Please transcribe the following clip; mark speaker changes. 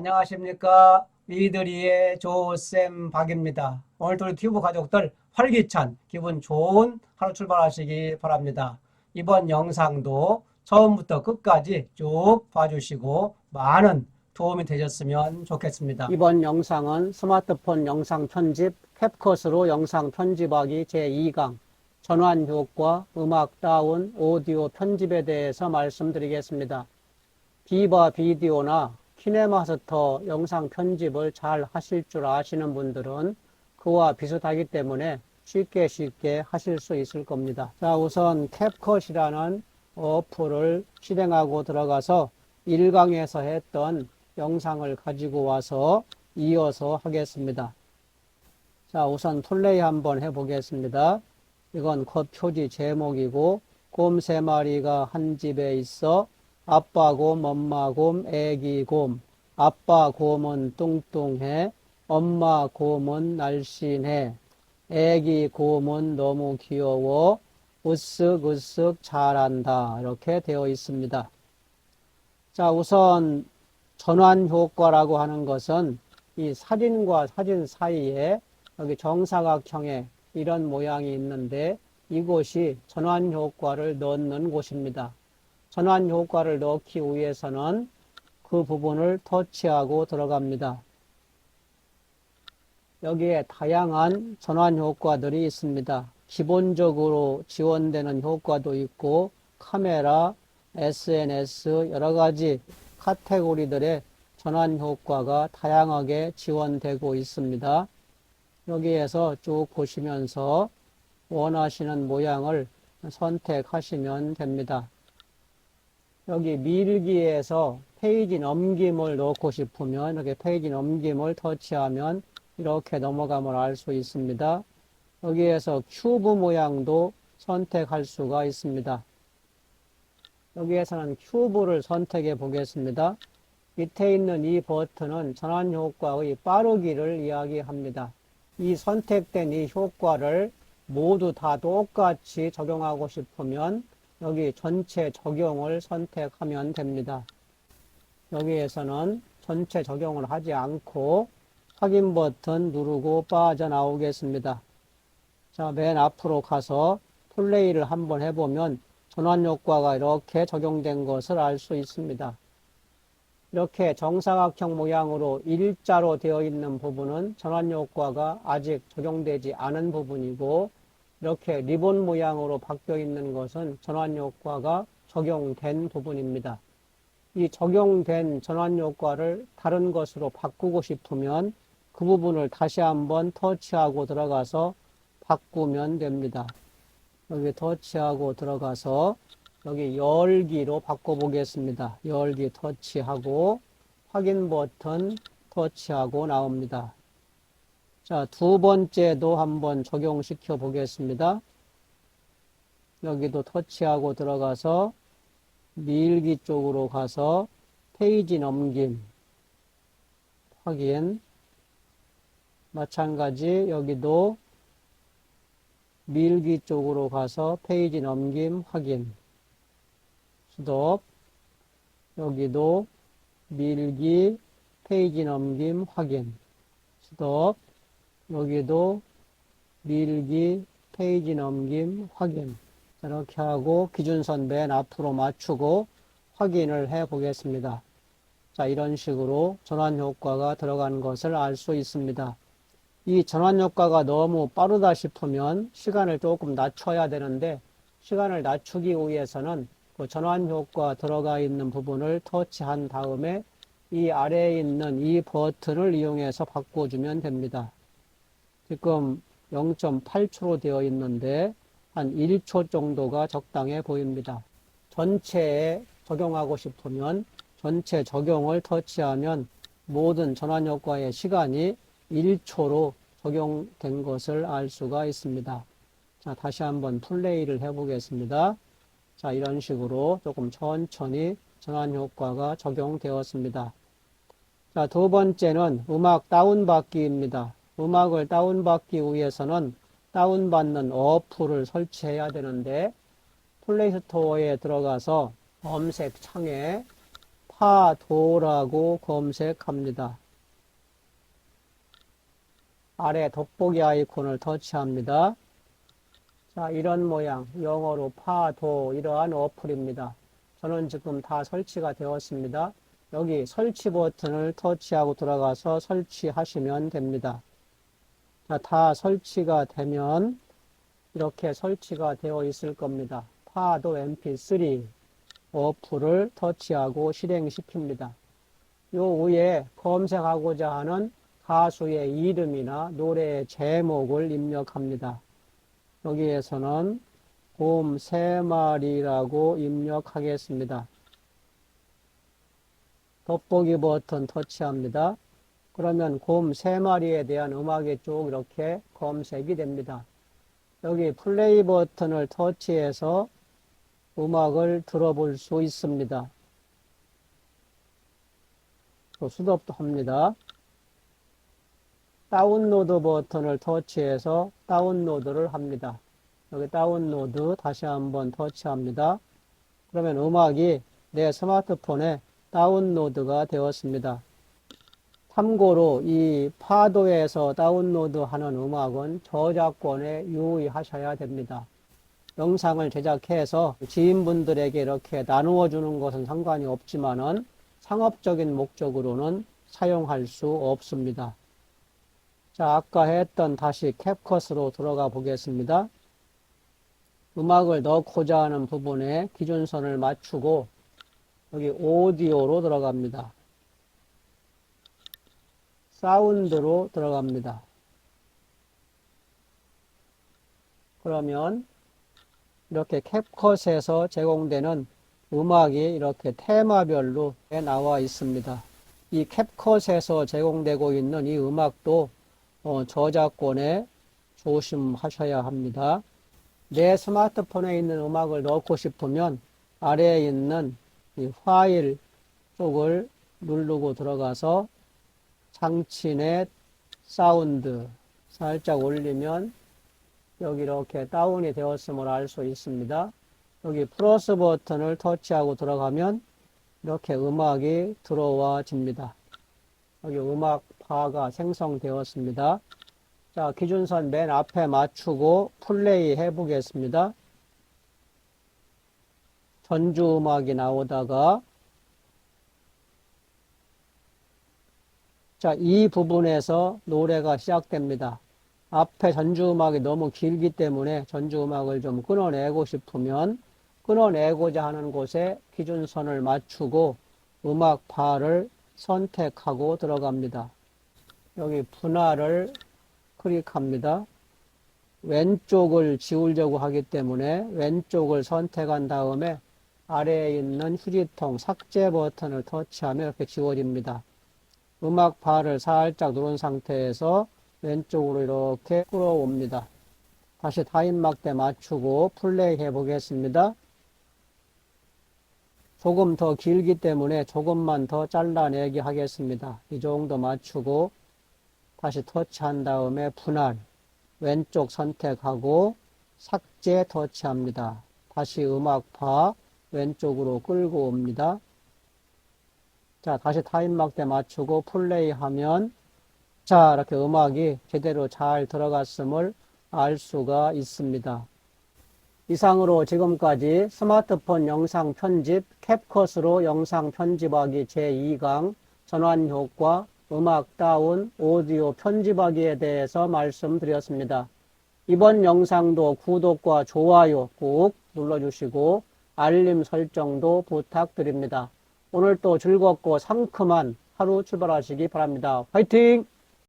Speaker 1: 안녕하십니까. 위드리의 조쌤 박입니다. 오늘도 튜브 가족들 활기찬 기분 좋은 하루 출발하시기 바랍니다. 이번 영상도 처음부터 끝까지 쭉 봐주시고 많은 도움이 되셨으면 좋겠습니다. 이번 영상은 스마트폰 영상 편집 캡컷으로 영상 편집하기 제2강 전환 효과, 음악 다운, 오디오 편집에 대해서 말씀드리겠습니다. 비바 비디오나 키네마스터 영상 편집을 잘 하실 줄 아시는 분들은 그와 비슷하기 때문에 쉽게 쉽게 하실 수 있을 겁니다. 자, 우선 캡컷이라는 어플을 실행하고 들어가서 1강에서 했던 영상을 가지고 와서 이어서 하겠습니다. 자, 우선 플레이 한번 해보겠습니다. 이건 겉 표지 제목이고 곰 세 마리가 한 집에 있어 아빠 곰, 엄마 곰, 애기 곰. 아빠 곰은 뚱뚱해. 엄마 곰은 날씬해. 애기 곰은 너무 귀여워. 으쓱으쓱 잘한다. 이렇게 되어 있습니다. 자, 우선 전환 효과라고 하는 것은 이 사진과 사진 사이에 여기 정사각형의 이런 모양이 있는데 이곳이 전환 효과를 넣는 곳입니다. 전환 효과를 넣기 위해서는 그 부분을 터치하고 들어갑니다. 여기에 다양한 전환 효과들이 있습니다. 기본적으로 지원되는 효과도 있고 카메라, SNS 여러 가지 카테고리들의 전환 효과가 다양하게 지원되고 있습니다. 여기에서 쭉 보시면서 원하시는 모양을 선택하시면 됩니다. 여기 밀기에서 페이지 넘김을 넣고 싶으면 이렇게 페이지 넘김을 터치하면 이렇게 넘어감을 알 수 있습니다. 여기에서 큐브 모양도 선택할 수가 있습니다. 여기에서는 큐브를 선택해 보겠습니다. 밑에 있는 이 버튼은 전환 효과의 빠르기를 이야기합니다. 이 선택된 이 효과를 모두 다 똑같이 적용하고 싶으면 여기 전체 적용을 선택하면 됩니다. 여기에서는 전체 적용을 하지 않고 확인 버튼 누르고 빠져나오겠습니다. 자, 맨 앞으로 가서 플레이를 한번 해보면 전환 효과가 이렇게 적용된 것을 알 수 있습니다. 이렇게 정사각형 모양으로 일자로 되어 있는 부분은 전환 효과가 아직 적용되지 않은 부분이고 이렇게 리본 모양으로 바뀌어 있는 것은 전환 효과가 적용된 부분입니다. 이 적용된 전환 효과를 다른 것으로 바꾸고 싶으면 그 부분을 다시 한번 터치하고 들어가서 바꾸면 됩니다. 여기 터치하고 들어가서 여기 열기로 바꿔보겠습니다. 열기 터치하고 확인 버튼 터치하고 나옵니다. 자, 두 번째도 한번 적용시켜 보겠습니다. 여기도 터치하고 들어가서 밀기 쪽으로 가서 페이지 넘김 확인. 마찬가지 여기도 밀기 쪽으로 가서 페이지 넘김 확인. 스톱 여기도 밀기 페이지 넘김 확인. 스톱 여기도 밀기 페이지 넘김 확인 이렇게 하고 기준선 맨 앞으로 맞추고 확인을 해 보겠습니다. 자, 이런 식으로 전환 효과가 들어간 것을 알 수 있습니다. 이 전환 효과가 너무 빠르다 싶으면 시간을 조금 낮춰야 되는데 시간을 낮추기 위해서는 그 전환 효과 들어가 있는 부분을 터치한 다음에 이 아래에 있는 이 버튼을 이용해서 바꿔주면 됩니다. 지금 0.8초로 되어 있는데 한 1초 정도가 적당해 보입니다. 전체에 적용하고 싶으면 전체 적용을 터치하면 모든 전환 효과의 시간이 1초로 적용된 것을 알 수가 있습니다. 자, 다시 한번 플레이를 해 보겠습니다. 자, 이런 식으로 조금 천천히 전환 효과가 적용되었습니다. 자, 두 번째는 음악 다운받기입니다. 음악을 다운받기 위해서는 다운받는 어플을 설치해야 되는데 플레이스토어에 들어가서 검색 창에 파도라고 검색합니다. 아래 돋보기 아이콘을 터치합니다. 자, 이런 모양, 영어로 파도, 이러한 어플입니다. 저는 지금 다 설치가 되었습니다. 여기 설치 버튼을 터치하고 들어가서 설치하시면 됩니다. 자, 다 설치가 되면 이렇게 설치가 되어 있을 겁니다. 파도 mp3 어플을 터치하고 실행시킵니다. 요 위에 검색하고자 하는 가수의 이름이나 노래의 제목을 입력합니다. 여기에서는 곰세 마리라고 입력하겠습니다. 돋보기 버튼 터치합니다. 그러면 곰세 마리에 대한 음악이 쭉 이렇게 검색이 됩니다. 여기 플레이 버튼을 터치해서 음악을 들어볼 수 있습니다. 또 수dob도 합니다. 다운로드 버튼을 터치해서 다운로드를 합니다. 여기 다운로드 다시 한번 터치합니다. 그러면 음악이 내 스마트폰에 다운로드가 되었습니다. 참고로 이 파도에서 다운로드하는 음악은 저작권에 유의하셔야 됩니다. 영상을 제작해서 지인분들에게 이렇게 나누어 주는 것은 상관이 없지만은 상업적인 목적으로는 사용할 수 없습니다. 자, 아까 했던 다시 캡컷으로 들어가 보겠습니다. 음악을 넣고자 하는 부분에 기준선을 맞추고 여기 오디오로 들어갑니다. 사운드로 들어갑니다. 그러면 이렇게 캡컷에서 제공되는 음악이 이렇게 테마별로 나와 있습니다. 이 캡컷에서 제공되고 있는 이 음악도 어, 저작권에 조심하셔야 합니다. 내 스마트폰에 있는 음악을 넣고 싶으면 아래에 있는 이 파일 쪽을 누르고 들어가서 장치넷 사운드 살짝 올리면 여기 이렇게 다운이 되었음을 알 수 있습니다. 여기 플러스 버튼을 터치하고 들어가면 이렇게 음악이 들어와집니다. 여기 음악 바가 생성되었습니다. 자, 기준선 맨 앞에 맞추고 플레이 해 보겠습니다. 전주 음악이 나오다가 자, 이 부분에서 노래가 시작됩니다. 앞에 전주 음악이 너무 길기 때문에 전주 음악을 좀 끊어내고 싶으면 끊어내고자 하는 곳에 기준선을 맞추고 음악 바를 선택하고 들어갑니다. 여기 분할을 클릭합니다. 왼쪽을 지우려고 하기 때문에 왼쪽을 선택한 다음에 아래에 있는 휴지통 삭제 버튼을 터치하면 이렇게 지워집니다. 음악 바를 살짝 누른 상태에서 왼쪽으로 이렇게 끌어옵니다. 다시 타임막대 맞추고 플레이 해 보겠습니다. 조금 더 길기 때문에 조금만 더 잘라내기 하겠습니다. 이 정도 맞추고 다시 터치한 다음에 분할 왼쪽 선택하고 삭제 터치합니다. 다시 음악파 왼쪽으로 끌고 옵니다. 자, 다시 타임막대 맞추고 플레이 하면 자, 이렇게 음악이 제대로 잘 들어갔음을 알 수가 있습니다. 이상으로 지금까지 스마트폰 영상 편집 캡컷으로 영상 편집하기 제2강 전환 효과 음악 다운 오디오 편집하기에 대해서 말씀드렸습니다. 이번 영상도 구독과 좋아요 꼭 눌러주시고 알림 설정도 부탁드립니다. 오늘도 즐겁고 상큼한 하루 출발하시기 바랍니다. 화이팅!